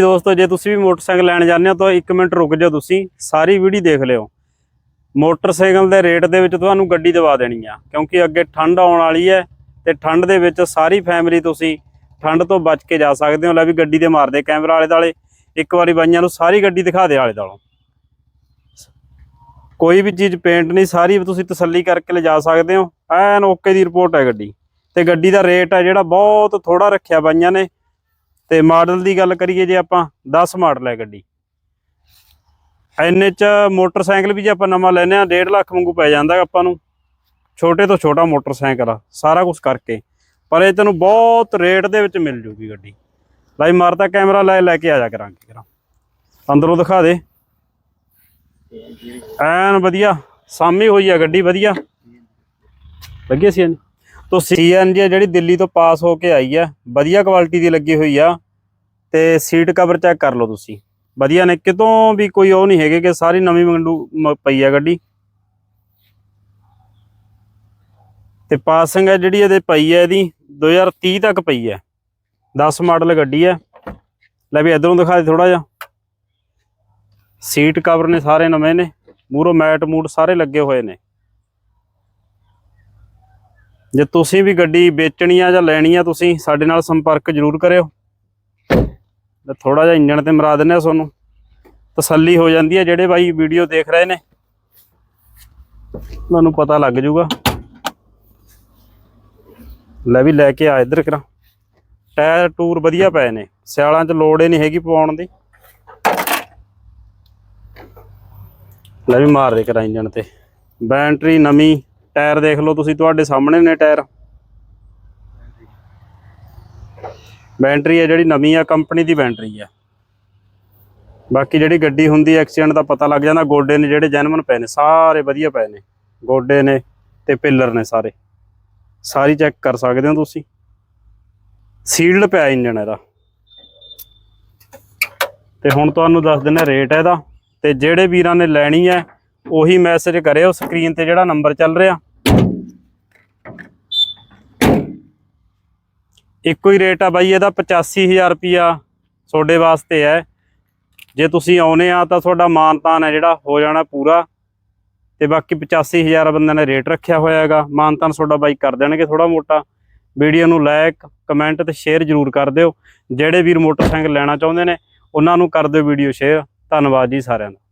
ਦੋਸਤੋ, ਜੇ ਤੁਸੀਂ ਵੀ ਮੋਟਰਸਾਈਕਲ ਲੈਣ ਜਾਂਦੇ ਹੋ ਤਾਂ 1 ਮਿੰਟ ਰੁਕ ਜਾਓ ਤੁਸੀਂ, ਸਾਰੀ ਵੀਡੀਓ ਦੇਖ ਲਿਓ। ਮੋਟਰਸਾਈਕਲ ਦੇ ਰੇਟ ਦੇ ਵਿੱਚ ਤੁਹਾਨੂੰ ਗੱਡੀ ਦਵਾ ਦੇਣੀ ਆ, ਕਿਉਂਕਿ ਅੱਗੇ ਠੰਡ ਆਉਣ ਵਾਲੀ ਹੈ ਤੇ ਠੰਡ ਦੇ ਵਿੱਚ ਸਾਰੀ ਫੈਮਿਲੀ ਤੁਸੀਂ ਠੰਡ ਤੋਂ ਬਚ ਕੇ ਜਾ ਸਕਦੇ ਹੋ। ਲੈ ਵੀ ਗੱਡੀ ਦੇ ਮਾਰਦੇ ਕੈਮਰਾ ਵਾਲੇ ਦਾਲੇ ਇੱਕ ਵਾਰੀ ਬਾਈਆਂ ਨੂੰ ਸਾਰੀ ਗੱਡੀ ਦਿਖਾ ਦੇ ਆਲੇ ਦਾਲੋਂ ਕੋਈ ਵੀ ਚੀਜ਼ ਪੇਂਟ ਨਹੀਂ, ਸਾਰੀ ਤੁਸੀਂ ਤਸੱਲੀ ਕਰਕੇ ਲਿਜਾ ਸਕਦੇ ਹੋ। ਐਨ ਓਕੇ ਦੀ ਰਿਪੋਰਟ ਹੈ ਗੱਡੀ। ਤੇ ਗੱਡੀ ਦਾ ਰੇਟ ਹੈ ਜਿਹੜਾ ਬਹੁਤ ਥੋੜਾ ਰੱਖਿਆ ਬਾਈਆਂ ਨੇ ਤੇ ਮਾਡਲ ਦੀ ਗੱਲ ਕਰੀਏ ਜੇ ਆਪਾਂ 10 ਮਾਡਲ ਹੈ ਗੱਡੀ। ਐਨੇ ਚ ਮੋਟਰਸਾਈਕਲ ਵੀ ਜੇ ਆਪਾਂ ਨਵਾਂ ਲੈਨੇ ਆ 1.5 ਲੱਖ ਵਾਂਗੂ ਪੈ ਜਾਂਦਾ ਆਪਾਂ ਨੂੰ। ਛੋਟੇ ਤੋਂ ਛੋਟਾ ਮੋਟਰਸਾਈਕਲ ਆ, ਸਾਰਾ ਕੁਝ ਕਰਕੇ। ਪਰ ਇਹ ਤੈਨੂੰ ਬਹੁਤ ਰੇਟ ਦੇ ਵਿੱਚ ਮਿਲ ਜੂਗੀ ਗੱਡੀ। ਲਾਈ ਮਾਰਤਾ ਕੈਮਰਾ ਲੈ ਲੈ ਕੇ ਆ ਜਾ ਕਰਾਂਗੇ ਕਰਾਂ ਅੰਦਰੋਂ ਦਿਖਾ ਦੇ। ਐਨ ਵਧੀਆ, ਸਾਮੀ ਹੋਈ ਆ ਗੱਡੀ, ਵਧੀਆ। ਲੱਗੀ ਸੀ ਤੋ ਸੀਐਨਜੀ ਜਿਹੜੀ ਦਿੱਲੀ ਤੋਂ ਪਾਸ ਹੋ ਕੇ ਆਈ ਹੈ ਵਧੀਆ ਕੁਆਲਿਟੀ ਦੀ ਲੱਗੀ ਹੋਈ ਆ, ਤੇ ਸੀਟ ਕਵਰ ਚੈੱਕ ਕਰ ਲਓ ਤੁਸੀਂ। ਵਧੀਆ ਨੇ, ਕਿਤੋਂ ਵੀ ਕੋਈ ਉਹ ਨਹੀਂ ਹੈਗੇ ਕਿ ਸਾਰੀ ਨਵੀਂ ਮੰਡੂ ਮ- ਪਈ ਆ ਗੱਡੀ। ਤੇ ਪਾਸਿੰਗ ਹੈ ਜਿਹੜੀ ਇਹਦੇ ਪਈ ਹੈ ਇਹਦੀ 2030 ਤੱਕ ਪਈ ਹੈ 10 ਮਾਡਲ ਗੱਡੀ ਹੈ ਲੈ ਵੀ ਇਧਰੋਂ ਦਿਖਾ ਦੇ ਥੋੜਾ ਜਿਹਾ। ਸੀਟ ਕਵਰ ਨੇ ਸਾਰੇ ਨਵੇਂ ਨੇ ਮੂਰੋ ਮੈਟ ਮੂਟ ਸਾਰੇ ਲੱਗੇ ਹੋਏ ਨੇ। ਜੇ ਤੁਸੀਂ ਵੀ ਗੱਡੀ ਵੇਚਣੀ ਆ ਜਾਂ ਲੈਣੀ ਆ ਤੁਸੀਂ, ਸਾਡੇ ਨਾਲ ਸੰਪਰਕ ਜ਼ਰੂਰ ਕਰਿਓ। ਤੇ ਥੋੜਾ ਜਿਹਾ ਇੰਜਣ ਤੇ ਮਰਾ ਦਿੰਨੇ ਆ ਤੁਹਾਨੂੰ। ਤਸੱਲੀ ਹੋ ਜਾਂਦੀ ਹੈ ਜਿਹੜੇ ਬਾਈ ਵੀਡੀਓ ਦੇਖ ਰਹੇ ਨੇ। ਤੁਹਾਨੂੰ ਪਤਾ ਲੱਗ ਜਾਊਗਾ। ਲੈ ਵੀ ਲੈ ਕੇ ਆ ਇੱਧਰ ਕਰਾਂ। ਟਾਇਰ ਟੂਰ ਵਧੀਆ ਪਏ ਨੇ। ਸਿਆਲਾਂ 'ਚ ਲੋੜ ਹੀ ਨਹੀਂ ਹੈਗੀ ਪਵਾਉਣ ਦੀ। ਲੈ ਵੀ ਮਾਰ ਦੇ ਕਰਾਂ ਇੰਜਣ ਤੇ। ਬੈਟਰੀ ਨਵੀਂ ਟਾਇਰ ਦੇਖ ਲਓ ਤੁਸੀਂ, ਤੁਹਾਡੇ ਸਾਹਮਣੇ ਨੇ ਟਾਇਰ। ਬੈਟਰੀ ਹੈ ਜਿਹੜੀ ਨਵੀਂ ਆ, ਕੰਪਨੀ ਦੀ ਬੈਟਰੀ ਆ। ਬਾਕੀ ਜਿਹੜੀ ਗੱਡੀ ਹੁੰਦੀ ਐਕਸੀਡੈਂਟ ਦਾ ਪਤਾ ਲੱਗ ਜਾਂਦਾ, ਗੋਡੇ ਨੇ ਜਿਹੜੇ ਜੈਨੂਇਨ ਪਏ ਨੇ, ਸਾਰੇ ਵਧੀਆ ਪਏ ਨੇ। ਗੋਡੇ ਨੇ ਤੇ ਪਿੱਲਰ ਨੇ ਸਾਰੇ। ਸਾਰੀ ਚੈੱਕ ਕਰ ਸਕਦੇ ਹੋ ਤੁਸੀਂ। ਸੀਲਡ ਪਿਆ ਇੰਜਨ ਇਹਦਾ। ਤੇ ਹੁਣ ਤੁਹਾਨੂੰ ਦੱਸ ਦਿੰਦੇ ਰੇਟ ਇਹਦਾ। ਤੇ ਜਿਹੜੇ ਵੀਰਾਂ ਨੇ ਲੈਣੀ ਹੈ, ਉਹੀ ਮੈਸੇਜ ਕਰਿਓ ਸਕਰੀਨ ਤੇ ਜਿਹੜਾ ਨੰਬਰ ਚੱਲ ਰਿਹਾ। ਇੱਕੋ ਹੀ ਰੇਟ ਆ ਬਾਈ, ਇਹਦਾ 85000 ਰੁਪਿਆ ਤੁਹਾਡੇ ਵਾਸਤੇ ਹੈ। ਜੇ ਤੁਸੀਂ ਆਉਨੇ ਆ ਤਾਂ ਤੁਹਾਡਾ ਮਾਨਤਾਨ ਹੈ ਜਿਹੜਾ, ਹੋ ਜਾਣਾ ਪੂਰਾ। ਤੇ ਬਾਕੀ 85000 ਬੰਦਿਆਂ ਨੇ ਰੇਟ ਰੱਖਿਆ ਹੋਇਆ ਹੈਗਾ। ਮਾਨਤਾਨ ਤੁਹਾਡਾ ਬਾਈ ਕਰ ਦੇਣਗੇ ਥੋੜਾ ਮੋਟਾ। ਵੀਡੀਓ ਨੂੰ ਲਾਇਕ, ਕਮੈਂਟ ਤੇ ਸ਼ੇਅਰ ਜ਼ਰੂਰ ਕਰ ਦਿਓ। ਜਿਹੜੇ ਵੀਰ ਮੋਟਰਸਾਈਕਲ ਲੈਣਾ ਚਾਹੁੰਦੇ ਨੇ, ਉਹਨਾਂ ਨੂੰ ਕਰ ਦਿਓ ਵੀਡੀਓ ਸ਼ੇਅਰ। ਧੰਨਵਾਦ ਜੀ ਸਾਰਿਆਂ ਦਾ।